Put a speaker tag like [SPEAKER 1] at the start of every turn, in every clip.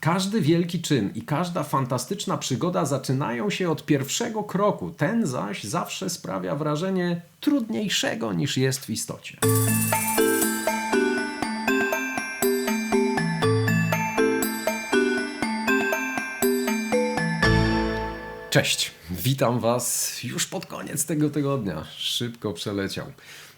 [SPEAKER 1] Każdy wielki czyn i każda fantastyczna przygoda zaczynają się od pierwszego kroku. Ten zaś zawsze sprawia wrażenie trudniejszego niż jest w istocie. Cześć, witam Was już pod koniec tego tygodnia. Szybko przeleciał.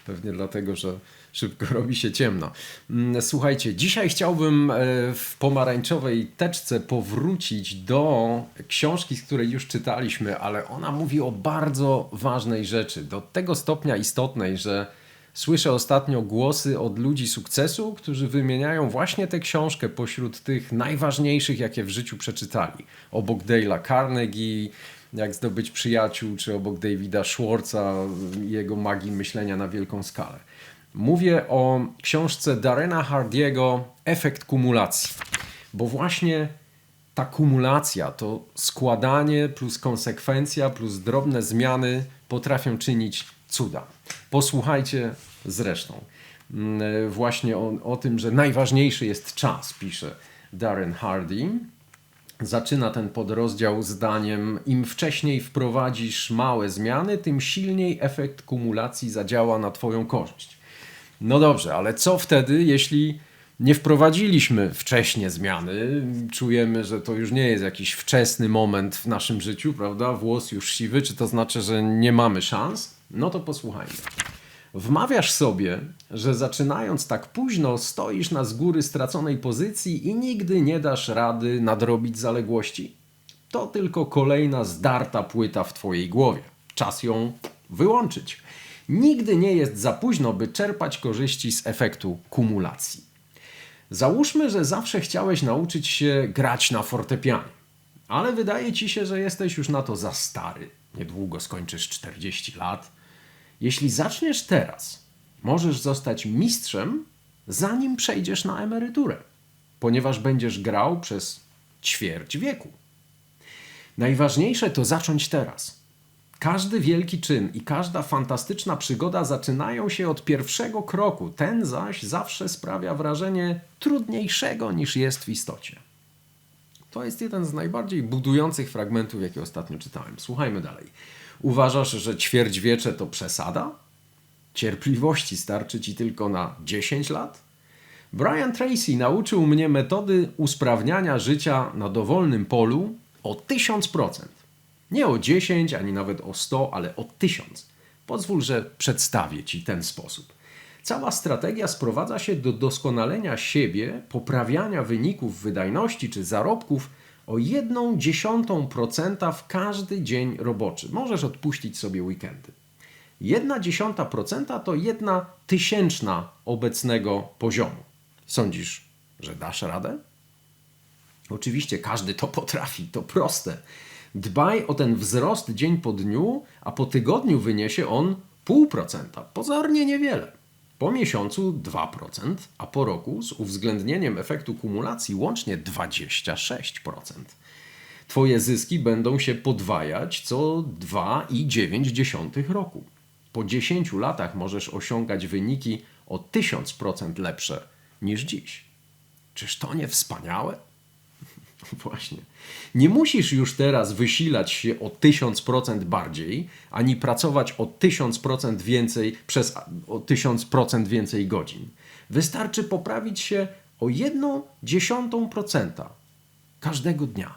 [SPEAKER 1] Pewnie dlatego, że szybko robi się ciemno. Mm, Słuchajcie, dzisiaj chciałbym e, w pomarańczowej teczce powrócić do książki, z której już czytaliśmy, ale ona mówi o bardzo ważnej rzeczy. Do tego stopnia istotnej, że słyszę ostatnio głosy od ludzi sukcesu, którzy wymieniają właśnie tę książkę pośród tych najważniejszych, jakie w życiu przeczytali. Obok Dale'a Carnegie, jak zdobyć przyjaciół, czy obok Davida Schwartza jego magii myślenia na wielką skalę. Mówię o książce Darena Hardiego Efekt kumulacji, bo właśnie ta kumulacja, to składanie plus konsekwencja plus drobne zmiany potrafią czynić cuda. Posłuchajcie zresztą mm, właśnie o, o tym, że najważniejszy jest czas, pisze Darren Hardy. Zaczyna ten podrozdział zdaniem: Im wcześniej wprowadzisz małe zmiany, tym silniej efekt kumulacji zadziała na Twoją korzyść. No dobrze, ale co wtedy, jeśli nie wprowadziliśmy wcześnie zmiany? Czujemy, że to już nie jest jakiś wczesny moment w naszym życiu, prawda? Włos już siwy, czy to znaczy, że nie mamy szans? No to posłuchajmy. Wmawiasz sobie, że zaczynając tak późno, stoisz na z góry straconej pozycji i nigdy nie dasz rady nadrobić zaległości? To tylko kolejna zdarta płyta w Twojej głowie. Czas ją wyłączyć. Nigdy nie jest za późno, by czerpać korzyści z efektu kumulacji. Załóżmy, że zawsze chciałeś nauczyć się grać na fortepianie, ale wydaje ci się, że jesteś już na to za stary. Niedługo skończysz 40 lat. Jeśli zaczniesz teraz, możesz zostać mistrzem, zanim przejdziesz na emeryturę, ponieważ będziesz grał przez ćwierć wieku. Najważniejsze to zacząć teraz. Każdy wielki czyn i każda fantastyczna przygoda zaczynają się od pierwszego kroku. Ten zaś zawsze sprawia wrażenie trudniejszego niż jest w istocie. To jest jeden z najbardziej budujących fragmentów, jakie ostatnio czytałem. Słuchajmy dalej. Uważasz, że ćwierćwiecze to przesada? Cierpliwości starczy ci tylko na 10 lat? Brian Tracy nauczył mnie metody usprawniania życia na dowolnym polu o 1000%. Nie o 10, ani nawet o 100, ale o 1000. Pozwól, że przedstawię Ci ten sposób. Cała strategia sprowadza się do doskonalenia siebie, poprawiania wyników wydajności czy zarobków o 1 dziesiątą procenta w każdy dzień roboczy. Możesz odpuścić sobie weekendy. 1 dziesiąta procenta to 1 tysięczna obecnego poziomu. Sądzisz, że dasz radę? Oczywiście każdy to potrafi, to proste. Dbaj o ten wzrost dzień po dniu, a po tygodniu wyniesie on 0,5%. Pozornie niewiele. Po miesiącu 2%, a po roku z uwzględnieniem efektu kumulacji łącznie 26%. Twoje zyski będą się podwajać co 2,9 roku. Po 10 latach możesz osiągać wyniki o 1000% lepsze niż dziś. Czyż to nie wspaniałe? Właśnie. Nie musisz już teraz wysilać się o 1000% bardziej, ani pracować o 1000% więcej przez o 1000% więcej godzin. Wystarczy poprawić się o 1 dziesiątą procenta każdego dnia.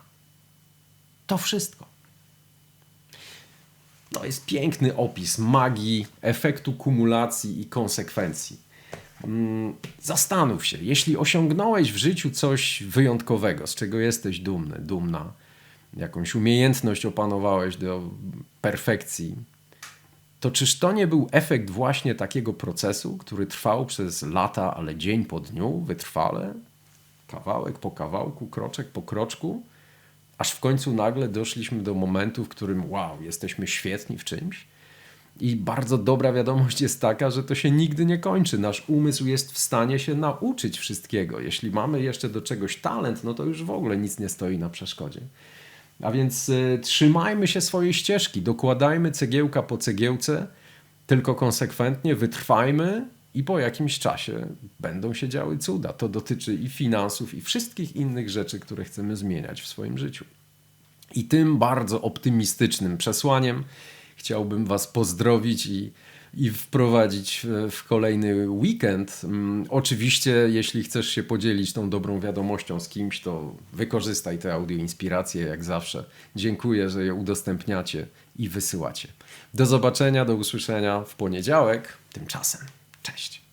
[SPEAKER 1] To wszystko. To jest piękny opis magii, efektu kumulacji i konsekwencji. Mm, Zastanów się, jeśli osiągnąłeś w życiu coś wyjątkowego, z czego jesteś dumny, dumna, jakąś umiejętność opanowałeś do perfekcji, to czyż to nie był efekt właśnie takiego procesu, który trwał przez lata, ale dzień po dniu, wytrwale, kawałek po kawałku, kroczek po kroczku, aż w końcu nagle doszliśmy do momentu, w którym wow, jesteśmy świetni w czymś? I bardzo dobra wiadomość jest taka, że to się nigdy nie kończy. Nasz umysł jest w stanie się nauczyć wszystkiego. Jeśli mamy jeszcze do czegoś talent, no to już w ogóle nic nie stoi na przeszkodzie. A więc y, trzymajmy się swojej ścieżki, dokładajmy cegiełka po cegiełce, tylko konsekwentnie wytrwajmy i po jakimś czasie będą się działy cuda. To dotyczy i finansów, i wszystkich innych rzeczy, które chcemy zmieniać w swoim życiu. I tym bardzo optymistycznym przesłaniem chciałbym Was pozdrowić i, i wprowadzić w, kolejny weekend. Mm, Oczywiście, jeśli chcesz się podzielić tą dobrą wiadomością z kimś, to wykorzystaj te audio inspiracje jak zawsze. Dziękuję, że je udostępniacie i wysyłacie. Do zobaczenia, do usłyszenia w poniedziałek. Tymczasem, cześć.